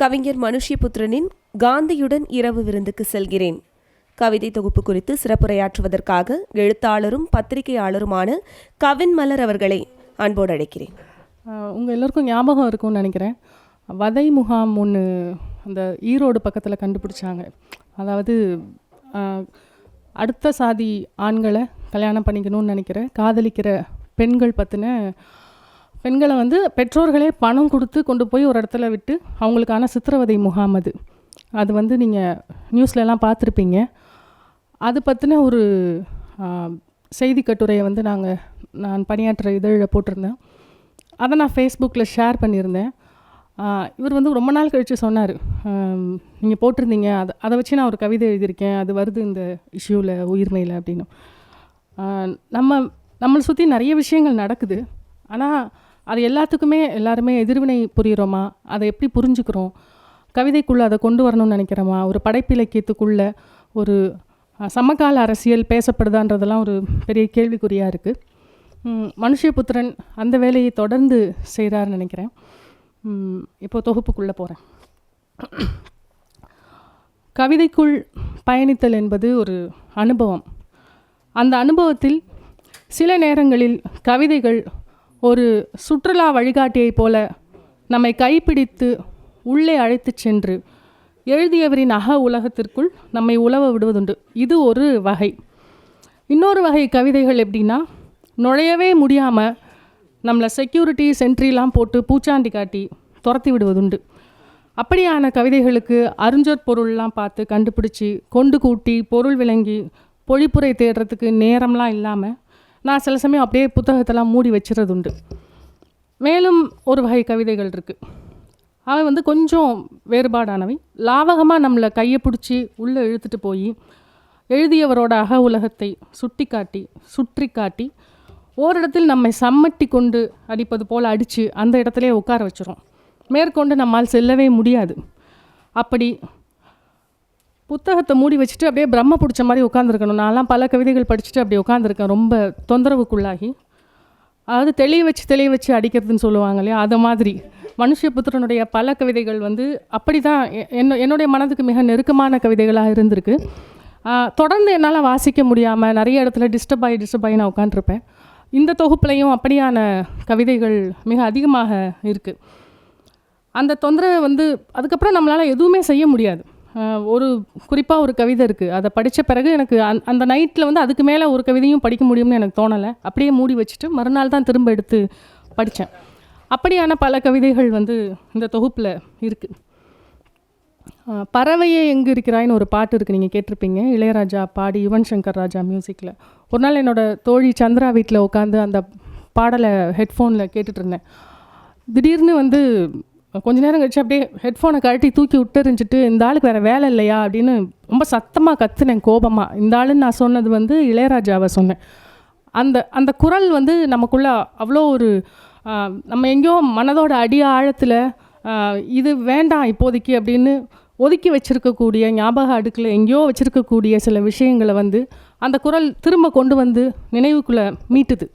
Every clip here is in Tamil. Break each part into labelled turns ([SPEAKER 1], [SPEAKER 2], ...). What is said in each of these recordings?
[SPEAKER 1] கவிஞர் மனுஷ்யபுத்திரனின் காந்தியுடன் இரவு விருந்துக்கு செல்கிறேன். கவிதை தொகுப்பு குறித்து சிறப்புரையாற்றுவதற்காக எழுத்தாளரும் பத்திரிகையாளருமான கவின் மலர் அவர்களை அன்போடு அழைக்கிறேன்.
[SPEAKER 2] உங்கள் எல்லோருக்கும் ஞாபகம் இருக்கும்னு நினைக்கிறேன். வதை முகாம் ஒன்று அந்த ஈரோடு பக்கத்தில் கண்டுபிடிச்சாங்க. அதாவது அடுத்த சாதி ஆண்களை கல்யாணம் பண்ணிக்கணும்னு நினைக்கிற காதலிக்கிற பெண்கள் பற்றின பெண்களை வந்து பெற்றோர்களே பணம் கொடுத்து கொண்டு போய் ஒரு இடத்துல விட்டு அவங்களுக்கான சித்திரவதை முகாம் அது. அது வந்து நீங்கள் நியூஸ்லலாம் பார்த்துருப்பீங்க. அது பற்றின ஒரு செய்தி கட்டுரையை வந்து நாங்கள் நான் பணியாற்றுற இதழில் போட்டிருந்தேன். அதை நான் ஃபேஸ்புக்கில் ஷேர் பண்ணியிருந்தேன். இவர் வந்து ரொம்ப நாள் கழித்து சொன்னார். நீங்கள் போட்டிருந்தீங்க. அதை அதை வச்சு நான் ஒரு கவிதை எழுதியிருக்கேன். அது வருது இந்த இஷ்யூவில் உயிர்மையில் அப்படின்னு. நம்ம நம்மளை சுற்றி நிறைய விஷயங்கள் நடக்குது. ஆனால் அது எல்லாத்துக்குமே எல்லாருமே எதிர்வினை புரிகிறோமா அதை எப்படி புரிஞ்சுக்கிறோம்? கவிதைக்குள்ளே அதை கொண்டு வரணும்னு நினைக்கிறோமா? ஒரு படைப்பிலக்கியத்துக்குள்ளே ஒரு சமகால அரசியல் பேசப்படுதான்றதெல்லாம் ஒரு பெரிய கேள்விக்குறியாக இருக்குது மனுஷபுத்திரன் அந்த வேலையை தொடர்ந்து செய்கிறாருன்னு நினைக்கிறேன். இப்போது இப்போ தொகுப்புக்குள்ளே போகிறேன் கவிதைக்குள் பயணித்தல் என்பது ஒரு அனுபவம். அந்த அனுபவத்தில் சில நேரங்களில் கவிதைகள் ஒரு சுற்றுலா வழிகாட்டியைப் போல நம்மை கைப்பிடித்து உள்ளே அழைத்துச் சென்று எழுதியவரின் அக உலகத்திற்குள் நம்மை உழவ விடுவதுண்டு. இது ஒரு வகை. இன்னொரு வகை கவிதைகள் எப்படின்னா நுழையவே முடியாமல் நம்மளை செக்யூரிட்டி சென்ட்ரிலாம் போட்டு பூச்சாண்டி காட்டி துரத்தி விடுவதுண்டு. அப்படியான கவிதைகளுக்கு அருஞ்சொற் பொருள்லாம் பார்த்து கண்டுபிடிச்சி கொண்டு கூட்டி பொருள் விளங்கி பொழிப்புரை தேடுறதுக்கு நேரம்லாம் இல்லாமல் நான் சில சமயம் அப்படியே புத்தகத்தெல்லாம் மூடி வச்சுறது உண்டு மேலும் ஒரு வகை கவிதைகள் இருக்குது அவை வந்து கொஞ்சம் வேறுபாடானவை. லாவகமாக நம்மளை கையை பிடிச்சி உள்ளே இழுத்துட்டு போய் எழுதியவரோட அக உலகத்தை சுட்டி காட்டி சுற்றி காட்டி ஓரிடத்தில் நம்மை சம்மட்டி கொண்டு அடிப்பது போல் அடித்து அந்த இடத்துலயே உட்கார வச்சிரும். மேற்கொண்டு நம்மால் செல்லவே முடியாது. அப்படி புத்தகத்தை மூடி வச்சுட்டு அப்படியே பிரம்ம பிடிச்ச மாதிரி உட்காந்துருக்கணும் நான்லாம் பல கவிதைகள் படிச்சுட்டு அப்படியே உட்காந்துருக்கேன் ரொம்ப தொந்தரவுக்குள்ளாகி. அதாவது தெளிய வச்சு தெளிய வச்சு அடிக்கிறதுன்னு சொல்லுவாங்க இல்லையா? அது மாதிரி. மனுஷபுத்திரனுடைய பல கவிதைகள் வந்து அப்படி தான் என்ன என்னுடைய மனதுக்கு மிக நெருக்கமான கவிதைகளாக இருந்திருக்கு. தொடர்ந்து என்னால் வாசிக்க முடியாமல் நிறைய இடத்துல டிஸ்டர்ப் ஆகி டிஸ்டர்ப் ஆகி நான் உட்காந்துருப்பேன் இந்த தொகுப்புலையும் அப்படியான கவிதைகள் மிக அதிகமாக இருக்குது அந்த தொந்தரவை வந்து அதுக்கப்புறம் நம்மளால் எதுவுமே செய்ய முடியாது. ஒரு குறிப்பாக ஒரு கவிதை இருக்குது அதை படித்த பிறகு எனக்கு அந் அந்த நைட்டில் வந்து அதுக்கு மேலே ஒரு கவிதையும் படிக்க முடியும்னு எனக்கு தோணலை. அப்படியே மூடி வச்சுட்டு மறுநாள் தான் திரும்ப எடுத்து படித்தேன் அப்படியான பல கவிதைகள் வந்து இந்த தொகுப்பில் இருக்குது பறவையே எங்கே இருக்கிறாயின்னு ஒரு பாட்டு இருக்குது நீங்கள் கேட்டிருப்பீங்க. இளையராஜா பாடி யுவன் சங்கர் ராஜா மியூசிக்கில் ஒரு நாள் என்னோட தோழி சந்திரா வீட்டில் உட்காந்து அந்த பாடலை ஹெட்ஃபோனில் கேட்டுட்ருந்தேன் திடீர்னு வந்து கொஞ்ச நேரம் கழிச்சு அப்படியே ஹெட்ஃபோனை கழட்டி தூக்கி விட்டுறிஞ்சிட்டு இந்த ஆளுக்கு வேறு வேலை இல்லையா அப்படின்னு ரொம்ப சத்தமாக கத்துனேன் கோபமாக இந்த ஆளுன்னு நான் சொன்னது வந்து இளையராஜாவை சொன்னேன். அந்த அந்த குரல் வந்து நமக்குள்ள அவ்வளோ ஒரு நம்ம எங்கேயோ மனதோட அடி ஆழத்தில் இது வேண்டாம் இப்போதைக்கு அப்படின்னு ஒதுக்கி வச்சுருக்கக்கூடிய ஞாபக அடுக்கில் எங்கேயோ வச்சுருக்கக்கூடிய சில விஷயங்களை வந்து அந்த குரல் திரும்ப கொண்டு வந்து நினைவுக்குள்ளே மீட்டுது.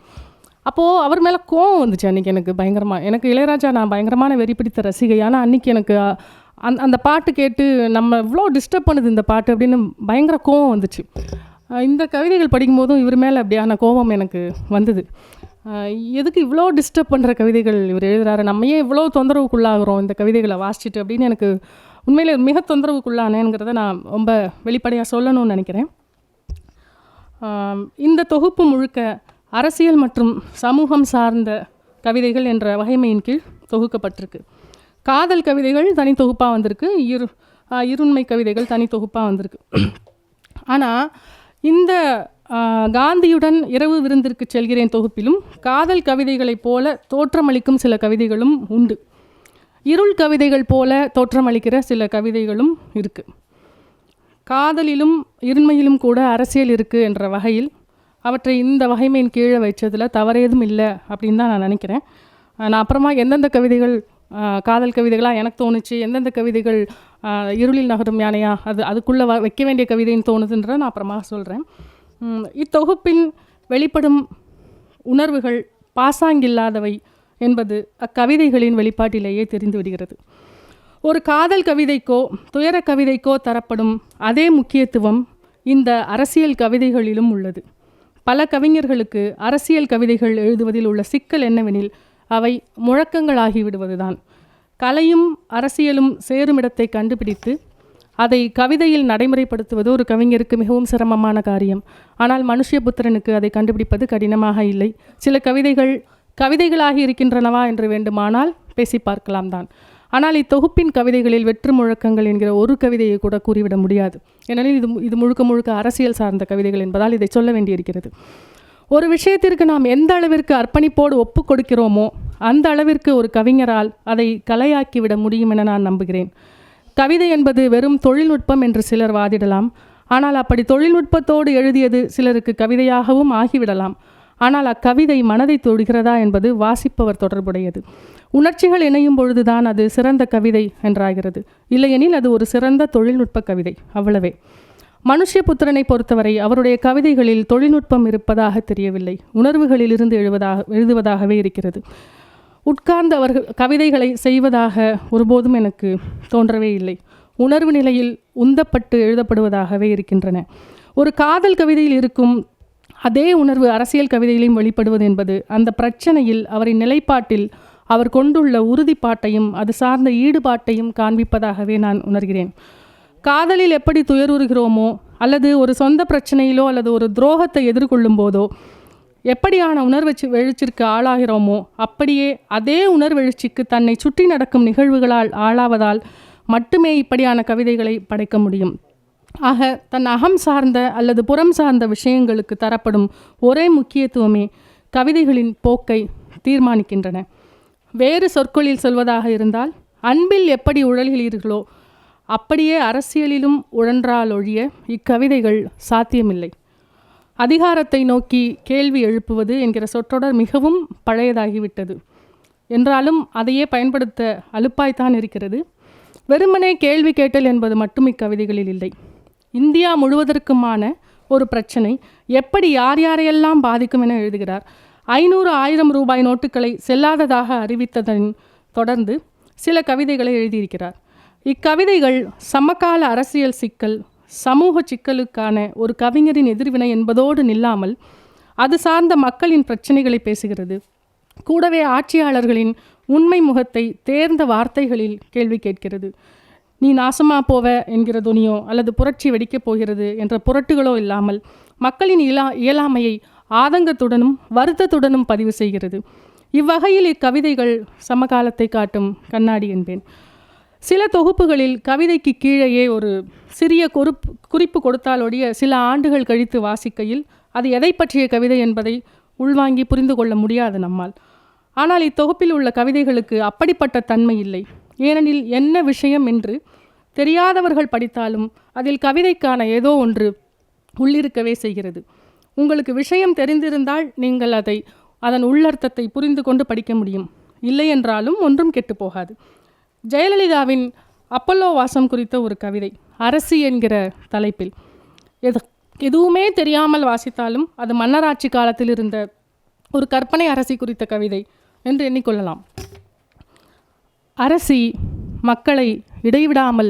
[SPEAKER 2] அப்போது அவர் மேலே கோவம் வந்துச்சு அன்றைக்கி எனக்கு பயங்கரமாக எனக்கு இளையராஜா நான் பயங்கரமான வெறி பிடித்த ரசிகை. ஆனால் அன்றைக்கி எனக்கு அந் அந்த அந்த பாட்டு கேட்டு நம்ம இவ்வளோ டிஸ்டர்ப் பண்ணுது இந்த பாட்டு அப்படின்னு பயங்கர கோவம் வந்துச்சு. இந்த கவிதைகள் படிக்கும்போதும் இவர் மேலே அப்படியான கோபம் எனக்கு வந்தது. எதுக்கு இவ்வளோ டிஸ்டர்ப் பண்ணுற கவிதைகள் இவர் எழுதுகிறாரு நம்ம ஏன் இவ்வளோ தொந்தரவுக்குள்ளாகிறோம்? இந்த கவிதைகளை வாசிச்சுட்டு அப்படின்னு எனக்கு உண்மையிலே மிக தொந்தரவுக்குள்ளானேங்கிறத நான் ரொம்ப வெளிப்படையாக சொல்லணும்னு நினைக்கிறேன். இந்த தொகுப்பு முழுக்க அரசியல் மற்றும் சமூகம் சார்ந்த கவிதைகள் என்ற வகைமையின் கீழ் தொகுக்கப்பட்டிருக்கு. காதல் கவிதைகள் தனி தொகுப்பாக வந்திருக்கு. இரு இருண்மை கவிதைகள் தனி தொகுப்பாக வந்திருக்கு. ஆனால் இந்த காந்தியுடன் இரவு விருந்திற்கு செல்கிறேன் தொகுப்பிலும் காதல் கவிதைகளைப் போல தோற்றமளிக்கும் சில கவிதைகளும் உண்டு. இருள் கவிதைகள் போல தோற்றமளிக்கிற சில கவிதைகளும் இருக்குது காதலிலும் இருண்மையிலும் கூட அரசியல் இருக்குது என்ற வகையில் அவற்றை இந்த வகைமையின் கீழே வைச்சதில் தவறேதும் இல்லை அப்படின்னு தான் நான் நினைக்கிறேன். நான் அப்புறமா எந்தெந்த கவிதைகள் காதல் கவிதைகளாக எனக்கு தோணுச்சு எந்தெந்த கவிதைகள் இருளில் நகரும் யானையா அது அதுக்குள்ளே வ வைக்க வேண்டிய கவிதைன்னு தோணுதுன்ற நான் அப்புறமா சொல்கிறேன் இத்தொகுப்பின் வெளிப்படும் உணர்வுகள் பாசாங்கில்லாதவை என்பது அக்கவிதைகளின் வெளிப்பாட்டிலேயே தெரிந்து விடுகிறது. ஒரு காதல் கவிதைக்கோ துயர கவிதைக்கோ தரப்படும் அதே முக்கியத்துவம் இந்த அரசியல் கவிதைகளிலும் உள்ளது. பல கவிஞர்களுக்கு அரசியல் கவிதைகள் எழுதுவதில் உள்ள சிக்கல் என்னவெனில் அவை முழக்கங்களாகிவிடுவதுதான் கலையும் அரசியலும் சேருமிடத்தை கண்டுபிடித்து அதை கவிதையில் நடைமுறைப்படுத்துவது ஒரு கவிஞருக்கு மிகவும் சிரமமான காரியம். ஆனால் மனுஷ்யபுத்திரனுக்கு அதை கண்டுபிடிப்பது கடினமாக இல்லை. சில கவிதைகள் கவிதைகளாகி இருக்கின்றனவா என்று வேண்டுமானால் பேசி பார்க்கலாம் தான். ஆனால் இத்தொகுப்பின் கவிதைகளில் வெற்று முழக்கங்கள் என்கிற ஒரு கவிதையை கூட கூறிவிட முடியாது. ஏனெனில் இது இது முழுக்க முழுக்க அரசியல் சார்ந்த கவிதைகள் என்பதால் இதை சொல்ல வேண்டியிருக்கிறது. ஒரு விஷயத்திற்கு நாம் எந்த அளவிற்கு அர்ப்பணிப்போடு ஒப்பு கொடுக்கிறோமோ அந்த அளவிற்கு ஒரு கவிஞரால் அதை கலையாக்கிவிட முடியும் என நான் நம்புகிறேன். கவிதை என்பது வெறும் தொழில்நுட்பம் என்று சிலர் வாதிடலாம். ஆனால் அப்படி தொழில்நுட்பத்தோடு எழுதியது சிலருக்கு கவிதையாகவும் ஆகிவிடலாம். ஆனால் அக்கவிதை மனதை தொடுகிறதா என்பது வாசிப்பவர் தொடர்புடையது. உணர்ச்சிகள் இணையும் பொழுதுதான் அது சிறந்த கவிதை என்றாகிறது. இல்லையெனில் அது ஒரு சிறந்த தொழில்நுட்ப கவிதை அவ்வளவே. மனுஷ்யபுத்திரனை பொறுத்தவரை அவருடைய கவிதைகளில் தொழில்நுட்பம் இருப்பதாக தெரியவில்லை. உணர்வுகளில் இருந்து எழுவதாக எழுதுவதாகவே இருக்கிறது. உட்கார்ந்து அவர்கள் கவிதைகளை செய்வதாக ஒருபோதும் எனக்கு தோன்றவே இல்லை. உணர்வு நிலையில் உந்தப்பட்டு எழுதப்படுவதாகவே இருக்கின்றன. ஒரு காதல் கவிதையில் இருக்கும் அதே உணர்வு அரசியல் கவிதையிலும் வெளிப்படுவது என்பது அந்த பிரச்சனையில் அவரின் நிலைப்பாட்டில் அவர் கொண்டுள்ள உறுதிப்பாட்டையும் அது சார்ந்த ஈடுபாட்டையும் காண்பிப்பதாகவே நான் உணர்கிறேன். காதலில் எப்படி துயருறுகிறோமோ அல்லது ஒரு சொந்த பிரச்சனையிலோ அல்லது ஒரு துரோகத்தை எதிர்கொள்ளும் போதோ எப்படியான உணர்வெச்சு எழுச்சிற்கு ஆளாகிறோமோ அப்படியே அதே உணர்வெழுச்சிக்கு தன்னை சுற்றி நடக்கும் நிகழ்வுகளால் ஆளாவதால் மட்டுமே இப்படியான கவிதைகளை படைக்க முடியும். ஆக தன் அகம் சார்ந்த அல்லது புறம் சார்ந்த விஷயங்களுக்கு தரப்படும் ஒரே முக்கியத்துவமே கவிதைகளின் போக்கை தீர்மானிக்கின்றன. வேறு சொற்களில் சொல்வதாக இருந்தால் அன்பில் எப்படி உழல்கிறீர்களோ அப்படியே அரசியலிலும் உழன்றாலொழிய இக்கவிதைகள் சாத்தியமில்லை. அதிகாரத்தை நோக்கி கேள்வி எழுப்புவது என்கிற சொற்றொடர் மிகவும் பழையதாகிவிட்டது. என்றாலும் அதையே பயன்படுத்த அலுப்பாய்த்தான் இருக்கிறது. வெறுமனே கேள்வி கேட்டல் என்பது மட்டும் இக்கவிதைகளில் இல்லை. இந்தியா முழுவதற்குமான ஒரு பிரச்சனை. எப்படி யார் யாரையெல்லாம் பாதிக்கும் என எழுதுகிறார். ஐநூறு ஆயிரம் ரூபாய் நோட்டுகளை செல்லாததாக அறிவித்ததன் தொடர்ந்து சில கவிதைகளை எழுதியிருக்கிறார். இக்கவிதைகள் சமகால அரசியல் சிக்கல் சமூக சிக்கலுக்கான ஒரு கவிஞரின் எதிர்வினை என்பதோடு நில்லாமல் அது சார்ந்த மக்களின் பிரச்சனைகளை பேசுகிறது. கூடவே ஆட்சியாளர்களின் உண்மை முகத்தை தேர்ந்த வார்த்தைகளில் கேள்வி கேட்கிறது. நீ நாசமா போவ என்கிற துணியோ அல்லது புரட்சி வெடிக்கப் போகிறது என்ற புரட்டுகளோ இல்லாமல் மக்களின் இயலா இயலாமையை ஆதங்கத்துடனும் வருத்தத்துடனும் பதிவு செய்கிறது. இவ்வகையில் இக்கவிதைகள் சமகாலத்தை காட்டும் கண்ணாடி என்பேன். சில தொகுப்புகளில் கவிதைக்கு கீழேயே ஒரு சிறிய குறிப்பு குறிப்பு கொடுத்தாலொழிய சில ஆண்டுகள் கழித்து வாசிக்கையில் அது எதை பற்றிய கவிதை என்பதை உள்வாங்கி புரிந்து கொள்ள முடியாது நம்மால். ஆனால் இத்தொகுப்பில் உள்ள கவிதைகளுக்கு அப்படிப்பட்ட தன்மை இல்லை. ஏனெனில் என்ன விஷயம் என்று தெரியாதவர்கள் படித்தாலும் அதில் கவிதைக்கான ஏதோ ஒன்று உள்ளிருக்கவே செய்கிறது. உங்களுக்கு விஷயம் தெரிந்திருந்தால் நீங்கள் அதை அதன் உள்ளர்த்தத்தை புரிந்து கொண்டு படிக்க முடியும். இல்லை என்றாலும் ஒன்றும் கெட்டு போகாது. ஜெயலலிதாவின் அப்பல்லோ வாசம் குறித்த ஒரு கவிதை அரசி என்கிற தலைப்பில். எது எதுவுமே தெரியாமல் வாசித்தாலும் அது மன்னராட்சி காலத்தில் இருந்த ஒரு கற்பனை அரசி குறித்த கவிதை என்று எண்ணிக்கொள்ளலாம் அரசி மக்களை இடைவிடாமல்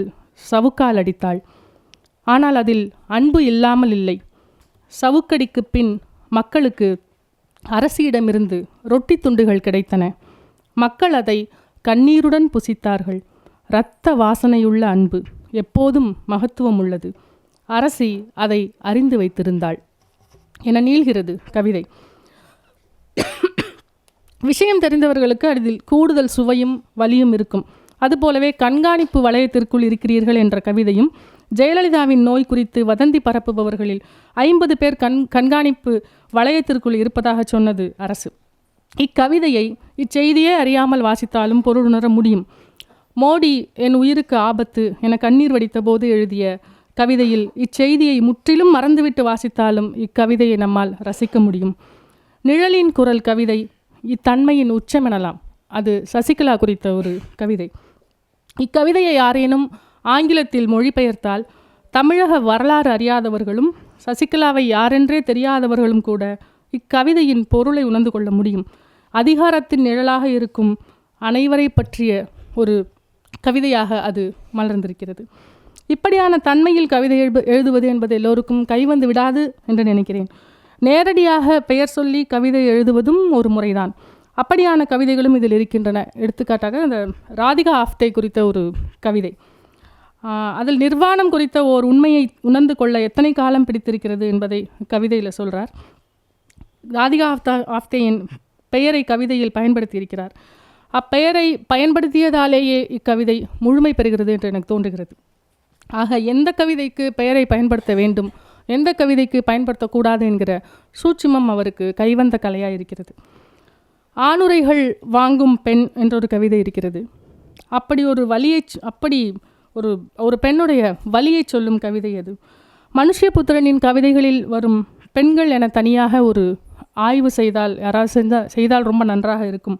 [SPEAKER 2] சவுக்கால் அடித்தாள். ஆனால் அதில் அன்பு இல்லாமல் இல்லை. சவுக்கடிக்கு பின் மக்களுக்கு அரசியிடமிருந்து ரொட்டி துண்டுகள் கிடைத்தன. மக்கள் அதை கண்ணீருடன் புசித்தார்கள். இரத்த வாசனையுள்ள அன்பு எப்போதும் மகத்துவம் உள்ளது. அரசி அதை அறிந்து வைத்திருந்தாள். என நீள்கிறது கவிதை. விஷயம் தெரிந்தவர்களுக்கு அதில் கூடுதல் சுவையும் வலியும் இருக்கும். அதுபோலவே கண்காணிப்பு வளையத்திற்குள் இருக்கிறீர்கள் என்ற கவிதையும் ஜெயலலிதாவின் நோய் குறித்து வதந்தி பரப்புபவர்களில் ஐம்பது பேர் கண் கண்காணிப்பு வளையத்திற்குள் இருப்பதாக சொன்னது அரசு. இக்கவிதையை இச்செய்தியே அறியாமல் வாசித்தாலும் பொருளுணர முடியும். மோடி என் உயிருக்கு ஆபத்து என கண்ணீர் வடித்தபோது எழுதிய கவிதையில் இச்செய்தியை முற்றிலும் மறந்துவிட்டு வாசித்தாலும் இக்கவிதையை நம்மால் ரசிக்க முடியும். நிழலின் குரல் கவிதை இத்தன்மையின் உச்சம் எனலாம். அது சசிகலா குறித்த ஒரு கவிதை. இக்கவிதையை யாரேனும் ஆங்கிலத்தில் மொழிபெயர்த்தால் தமிழக வரலாறு அறியாதவர்களும் சசிகலாவை யாரென்றே தெரியாதவர்களும் கூட இக்கவிதையின் பொருளை உணர்ந்து கொள்ள முடியும். அதிகாரத்தின் நிழலாக இருக்கும் அனைவரை பற்றிய ஒரு கவிதையாக அது மலர்ந்திருக்கிறது. இப்படியான தன்மையில் கவிதை எழுது எழுதுவது என்பது எல்லோருக்கும் கைவந்து விடாது என்று நினைக்கிறேன். நேரடியாக பெயர் சொல்லி கவிதை எழுதுவதும் ஒரு முறைதான். அப்படியான கவிதைகளும் இதில் இருக்கின்றன. எடுத்துக்காட்டாக அந்த ராதிகா ஆஃப்தே குறித்த ஒரு கவிதை. அதில் நிர்வாணம் குறித்த ஓர் உண்மையை உணர்ந்து கொள்ள எத்தனை காலம் பிடித்திருக்கிறது என்பதை கவிதையில் சொல்கிறார் ராதிகா ஆஃப்தா ஆஃப்தேயின் பெயரை கவிதையில் பயன்படுத்தியிருக்கிறார். அப்பெயரை பயன்படுத்தியதாலேயே இக்கவிதை முழுமை பெறுகிறது என்று எனக்கு தோன்றுகிறது. ஆக எந்த கவிதைக்கு பெயரை பயன்படுத்த வேண்டும்? எந்த கவிதைக்கு பயன்படுத்தக்கூடாது என்கிற சூட்சுமம் அவருக்கு கைவந்த கலையாக இருக்கிறது. ஆணுரைகள் வாங்கும் பெண் என்ற ஒரு கவிதை இருக்கிறது. அப்படி ஒரு வலியை அப்படி ஒரு ஒரு பெண்ணுடைய வலியை சொல்லும் கவிதை அது. மனுஷ்யபுத்திரனின் கவிதைகளில் வரும் பெண்கள் என தனியாக ஒரு ஆய்வு செய்தால் யாராவது செஞ்சால் செய்தால் ரொம்ப நன்றாக இருக்கும்.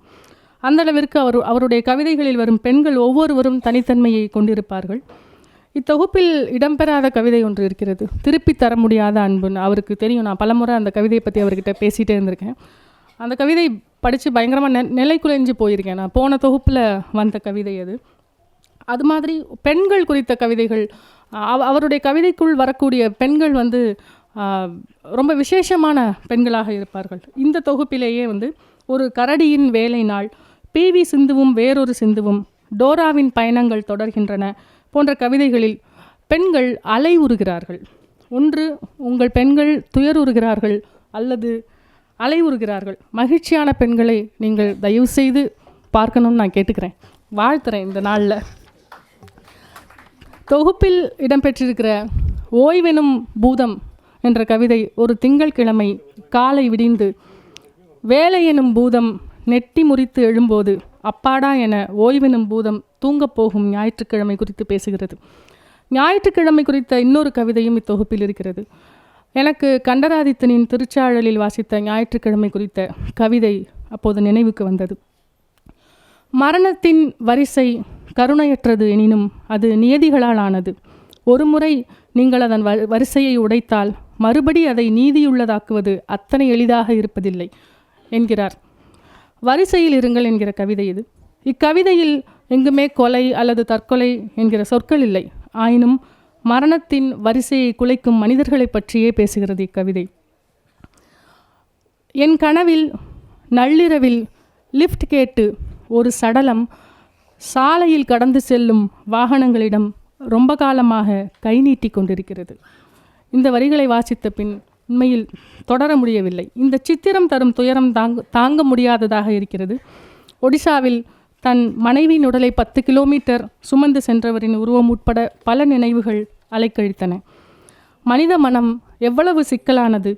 [SPEAKER 2] அந்த அளவிற்கு அவர் அவருடைய கவிதைகளில் வரும் பெண்கள் ஒவ்வொருவரும் தனித்தன்மையை கொண்டிருப்பார்கள். இத்தொகுப்பில் இடம்பெறாத கவிதை ஒன்று இருக்கிறது. திருப்பி தர முடியாத அன்புன்னு. அவருக்கு தெரியும். நான் பலமுறை அந்த கவிதையை பற்றி அவர்கிட்ட பேசிகிட்டே இருந்திருக்கேன். அந்த கவிதை படித்து பயங்கரமாக நெ நிலை குலைஞ்சு போயிருக்கேன். நான் போன தொகுப்பில் வந்த கவிதை அது. அது மாதிரி பெண்கள் குறித்த கவிதைகள் அவ அவருடைய கவிதைக்குள் வரக்கூடிய பெண்கள் வந்து ரொம்ப விசேஷமான பெண்களாக இருப்பார்கள். இந்த தொகுப்பிலேயே வந்து ஒரு கரடியின் வேலை நாள் பி வி சிந்துவும் வேறொரு சிந்துவும் டோராவின் பயணங்கள் தொடர்கின்றன. போன்ற கவிதைகளில் பெண்கள் அலை உறுகிறார்கள் ஒன்று உங்கள் பெண்கள் துயருறுகிறார்கள் அல்லது அலை உறுகிறார்கள் மகிழ்ச்சியான பெண்களை நீங்கள் தயவு செய்து பார்க்கணும்னு நான் கேட்டுக்கிறேன். வாழ்த்துறேன் இந்த நாளில். தொகுப்பில் இடம்பெற்றிருக்கிற ஓய்வெனும் பூதம் என்ற கவிதை ஒரு திங்கள்கிழமை காலை விடிந்து வேலை எனும் பூதம் நெட்டி முறித்து எழும்போது அப்பாடா என ஓய்வெனும் பூதம் தூங்கப் போகும் ஞாயிற்றுக்கிழமை குறித்து பேசுகிறது. ஞாயிற்றுக்கிழமை குறித்த இன்னொரு கவிதையும் இத்தொகுப்பில் இருக்கிறது. எனக்கு கண்டராதித்தனின் திருச்சாழலில் வாசித்த ஞாயிற்றுக்கிழமை குறித்த கவிதை அப்போது நினைவுக்கு வந்தது. மரணத்தின் வரிசை கருணையற்றது எனினும் அது நியதிகளால் ஆனது. ஒருமுறை நீங்கள் அதன் வ வரிசையை உடைத்தால் மறுபடி அதை நீதியுள்ளதாக்குவது அத்தனை எளிதாக இருப்பதில்லை என்கிறார். வரிசையில் இருங்கள் என்கிற கவிதை இது. இக்கவிதையில் எங்குமே கொலை அல்லது தற்கொலை என்கிற சொற்கள் இல்லை. ஆயினும் மரணத்தின் வரிசையை குலைக்கும் மனிதர்களைப் பற்றியே பேசுகிறது இக்கவிதை. என் கனவில் நள்ளிரவில் லிஃப்ட் கேட்டு ஒரு சடலம் சாலையில் கடந்து செல்லும் வாகனங்களிடம் ரொம்ப காலமாக கை நீட்டி கொண்டிருக்கிறது. இந்த வரிகளை வாசித்த பின் உண்மையில் தொடர முடியவில்லை. இந்த சித்திரம் தரும் துயரம் தாங்க தாங்க முடியாததாக இருக்கிறது. ஒடிசாவில் தன் மனைவியின் உடலை பத்து கிலோமீட்டர் சுமந்து சென்றவரின் உருவம் உட்பட பல நினைவுகள் அலைக்கழித்தன. மனித மனம் எவ்வளவு சிக்கலானது.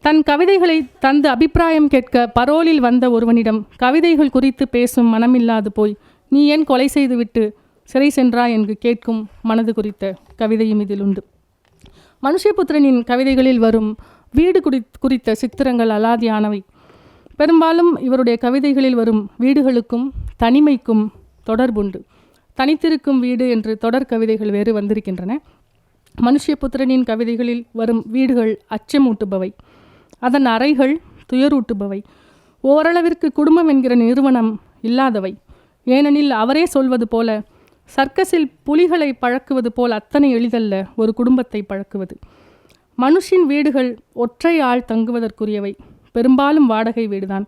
[SPEAKER 2] தன் கவிதைகளை தந்து அபிப்பிராயம் கேட்க பரோலில் வந்த ஒருவனிடம் கவிதைகள் குறித்து பேசும் மனமில்லாது போய் நீ ஏன் கொலை செய்துவிட்டு சிறை சென்றாய்? என்று கேட்கும் மனது குறித்த கவிதையும் இதில் உண்டு. மனுஷபுத்திரனின் கவிதைகளில் வரும் வீடு குறி குறித்த சித்திரங்கள் அலாதியானவை. பெரும்பாலும் இவருடைய கவிதைகளில் வரும் வீடுகளுக்கும் தனிமைக்கும் தொடர்புண்டு. தனித்திருக்கும் வீடு என்று தொடர் கவிதைகள் வேறு வந்திருக்கின்றன. மனுஷபுத்திரனின் கவிதைகளில் வரும் வீடுகள் அச்சமூட்டுபவை. அதன் அறைகள் துயரூட்டுபவை. ஓரளவிற்கு குடும்பம் என்கிற நிறுவனம் இல்லாதவை. ஏனெனில் அவரே சொல்வது போல சர்க்கஸில் புலிகளை பழக்குவது போல் அத்தனை எளிதல்ல ஒரு குடும்பத்தை பழக்குவது. மனுஷின் வீடுகள் ஒற்றை ஆள் தங்குவதற்குரியவை. பெரும்பாலும் வாடகை வீடுதான்.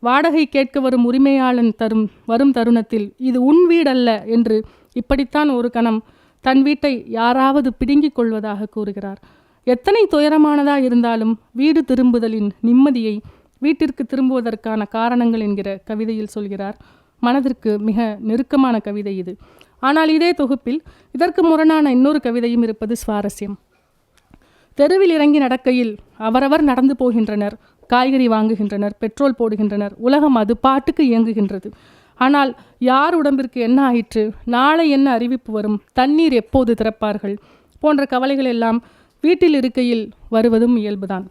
[SPEAKER 2] வாடகை கேட்க வரும் உரிமையாளன் தரும் வரும் தருணத்தில் இது உன் வீடல்ல என்று இப்படித்தான் ஒரு கணம் தன் வீட்டை யாராவது பிடுங்கிக் கொள்வதாக கூறுகிறார். எத்தனை துயரமானதா இருந்தாலும் வீடு திரும்புதலின் நிம்மதியை வீட்டிற்கு திரும்புவதற்கான காரணங்கள் என்கிற கவிதையில் சொல்கிறார். மனதிற்கு மிக நெருக்கமான கவிதை இது. ஆனால் இதே தொகுப்பில் இதற்கு முரணான இன்னொரு கவிதையும் இருப்பது சுவாரஸ்யம். தெருவில் இறங்கி நடக்கையில் அவரவர் நடந்து போகின்றனர் காய்கறி வாங்குகின்றனர் பெட்ரோல் போடுகின்றனர் உலகம் அது பாட்டுக்கு இயங்குகின்றது. ஆனால் யார் உடம்பிற்கு என்ன ஆயிற்று நாளை என்ன அறிவிப்பு வரும் தண்ணீர் எப்போது திறப்பார்கள் போன்ற கவலைகள் எல்லாம் வீட்டில் இருக்கையில் வருவதும் இயல்புதான்.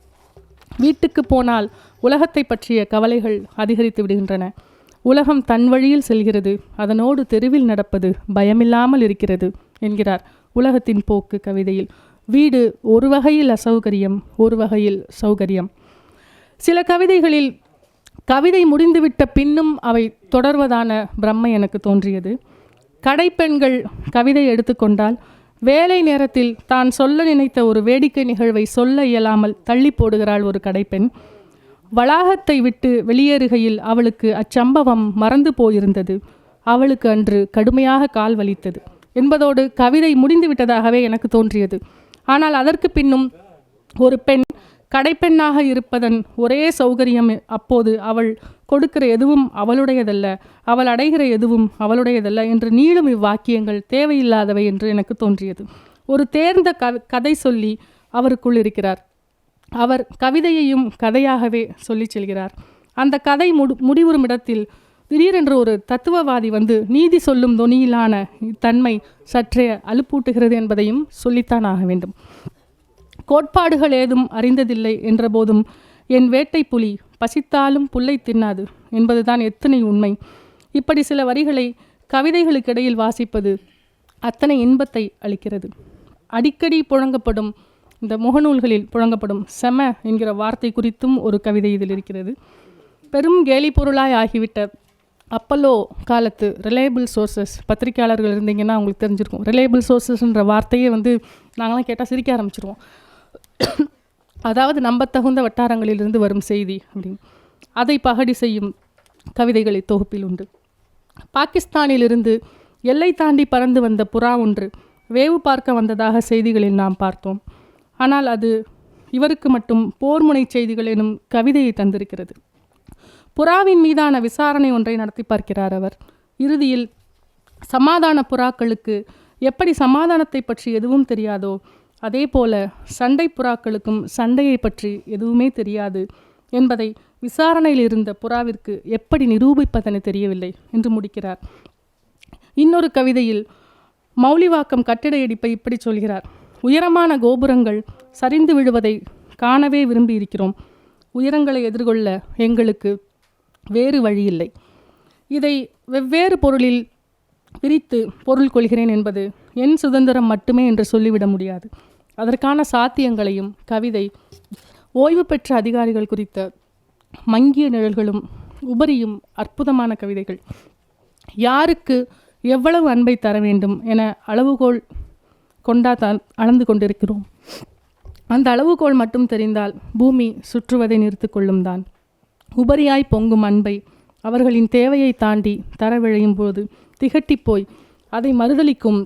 [SPEAKER 2] வீட்டுக்கு போனால் உலகத்தை பற்றிய கவலைகள் அதிகரித்து விடுகின்றன. உலகம் தன் வழியில் செல்கிறது அதனோடு தெருவில் நடப்பது பயமில்லாமல் இருக்கிறது என்கிறார் உலகத்தின் போக்கு கவிதையில். வீடு ஒரு வகையில் அசௌகரியம் ஒரு வகையில் சௌகரியம். சில கவிதைகளில் கவிதை முடிந்துவிட்ட பின்னும் அவை தொடர்வதான பிரம்மை எனக்கு தோன்றியது. கடைப்பெண்கள் கவிதை எடுத்துக்கொண்டால் வேலை நேரத்தில் தான் சொல்ல நினைத்த ஒரு வேடிக்கை நிகழ்வை சொல்ல இயலாமல் தள்ளி போடுகிறாள் ஒரு கடைப்பெண். வளாகத்தை விட்டு வெளியேறுகையில் அவளுக்கு அச்சம்பவம் மறந்து போயிருந்தது. அவளுக்கு அன்று கடுமையாக கால் வலித்தது. என்பதோடு கவிதை முடிந்து விட்டதாகவே எனக்கு தோன்றியது. ஆனால் அதற்கு பின்னும் ஒரு பெண் கடைப்பெண்ணாக இருப்பதன் ஒரே சௌகரியம் அப்போது அவள் கொடுக்கிற எதுவும் அவளுடையதல்ல அவள் அடைகிற எதுவும் அவளுடையதல்ல என்று நீளும் இவ்வாக்கியங்கள் தேவையில்லாதவை என்று எனக்கு தோன்றியது. ஒரு தேர்ந்த க கதை சொல்லி அவருக்குள் இருக்கிறார். அவர் கவிதையையும் கதையாகவே சொல்லிச் செல்கிறார். அந்த கதை முடி முடிவுறும் இடத்தில் திடீரென்று ஒரு தத்துவவாதி வந்து நீதி சொல்லும் தொனியிலான தன்மை சற்றே அலுப்பூட்டுகிறது என்பதையும் சொல்லித்தான் ஆக வேண்டும். கோட்பாடுகள் ஏதும் அறிந்ததில்லை என்றபோதும் என் வேட்டை புலி பசித்தாலும் புல்லை தின்னாது என்பதுதான் எத்தனை உண்மை. இப்படி சில வரிகளை கவிதைகளுக்கிடையில் வாசிப்பது அத்தனை இன்பத்தை அளிக்கிறது. அடிக்கடி புழங்கப்படும் இந்த முகநூல்களில் புழங்கப்படும் செம என்கிற வார்த்தை குறித்தும் ஒரு கவிதை இதில் இருக்கிறது. பெரும் கேலி பொருளாய் ஆகிவிட்ட அப்பல்லோ காலத்து ரிலையபிள் சோர்சஸ் பத்திரிக்கையாளர்கள் இருந்தீங்கன்னா உங்களுக்கு தெரிஞ்சிருக்கும். ரிலையபிள் சோர்சஸ்ன்ற வார்த்தையே வந்து நாங்களாம் கேட்டால் சிரிக்க ஆரம்பிச்சிருவோம். அதாவது நம்பத்தகுந்த வட்டாரங்களிலிருந்து வரும் செய்தி அப்படின்னு. அதை பகடி செய்யும் கவிதைகளை தொகுப்பில் உண்டு. பாகிஸ்தானிலிருந்து எல்லை தாண்டி பறந்து வந்த புறா ஒன்று வேவு பார்க்க வந்ததாக செய்திகளில் நாம் பார்த்தோம். ஆனால் அது இவருக்கு மட்டும் போர்முனை செய்திகள் எனும் கவிதையை தந்திருக்கிறது. புறாவின் மீதான விசாரணை ஒன்றை நடத்தி பார்க்கிறார் அவர். இறுதியில் சமாதான புறாக்களுக்கு எப்படி சமாதானத்தை பற்றி எதுவும் தெரியாதோ அதே போல சண்டை புறாக்களுக்கும் சண்டையை பற்றி எதுவுமே தெரியாது என்பதை விசாரணையில் இருந்த புறாவிற்கு எப்படி நிரூபிப்பதென தெரியவில்லை என்று முடிக்கிறார். இன்னொரு கவிதையில் மௌலிவாக்கம் கட்டிட இடிப்பை இப்படி சொல்கிறார். உயரமான கோபுரங்கள் சரிந்து விழுவதை காணவே விரும்பி இருக்கிறோம் உயரங்களை எதிர்கொள்ள எங்களுக்கு வேறு வழியில்லை. இதை வெவ்வேறு பொருளில் பிரித்து பொருள் கொள்கிறேன் என்பது என் சுதந்திரம் மட்டுமே என்று சொல்லிவிட முடியாது. அதற்கான சாத்தியங்களையும் கவிதை ஓய்வு பெற்ற அதிகாரிகள் குறித்த மங்கிய நிழல்களும் உபரியும் அற்புதமான கவிதைகள். யாருக்கு எவ்வளவு அன்பை தர வேண்டும் என அளவுகோல் கொண்டா அளந்து கொண்டிருக்கிறோம். அந்த அளவுகோல் மட்டும் தெரிந்தால் பூமி சுற்றுவதை நிறுத்திக் கொள்ளும் தான் உபரியாய் பொங்கும் அன்பை அவர்களின் தேவையை தாண்டி தரவிழையும் போது திகட்டிப் போய் அதை மறுதளிக்கும்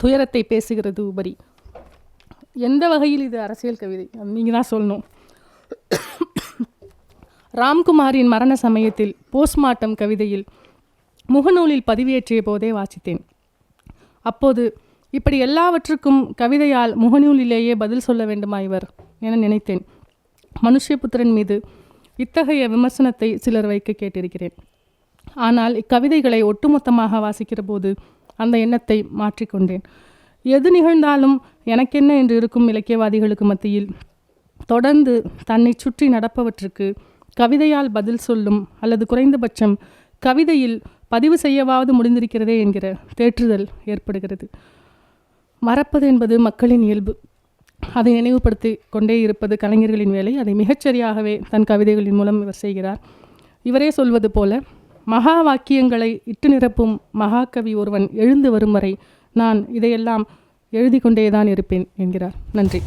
[SPEAKER 2] துயரத்தை பேசுகிறது உபரி. எந்த வகையில் இது அரசியல் கவிதை? நீங்கள் தான் சொல்லணும். ராம்குமாரின் மரண சமயத்தில் போஸ்ட்மார்ட்டம் கவிதையில் முகநூலில் பதிவேற்றிய போதே வாசித்தேன். அப்போது இப்படி எல்லாவற்றுக்கும் கவிதையால் முகநூலிலேயே பதில் சொல்ல வேண்டுமா இவர்? என நினைத்தேன். மனுஷ்யபுத்திரன் மீது இத்தகைய விமர்சனத்தை சிலர் வைக்க கேட்டிருக்கிறேன். ஆனால் இக்கவிதைகளை ஒட்டுமொத்தமாக வாசிக்கிற போது அந்த எண்ணத்தை மாற்றிக்கொண்டேன் எது நிகழ்ந்தாலும் எனக்கென்ன என்று இருக்கும் இலக்கியவாதிகளுக்கு மத்தியில் தொடர்ந்து தன்னை சுற்றி நடப்பவற்றுக்கு கவிதையால் பதில் சொல்லும் அல்லது குறைந்தபட்சம் கவிதையில் பதிவு செய்யவாவது முடிந்திருக்கிறதே என்கிற தேற்றுதல் ஏற்படுகிறது. மறப்பது என்பது மக்களின் இயல்பு. அதை நினைவுபடுத்தி கொண்டே இருப்பது கலைஞர்களின் வேலை. அதை மிகச்சரியாகவே தன் கவிதைகளின் மூலம் இவர் செய்கிறார். இவரே சொல்வது போல மகா வாக்கியங்களை இட்டு நிரப்பும் மகாகவி ஒருவன் எழுந்து வரும் வரை நான் இதையெல்லாம் எழுதி கொண்டேதான் இருப்பேன் என்கிறார். நன்றி.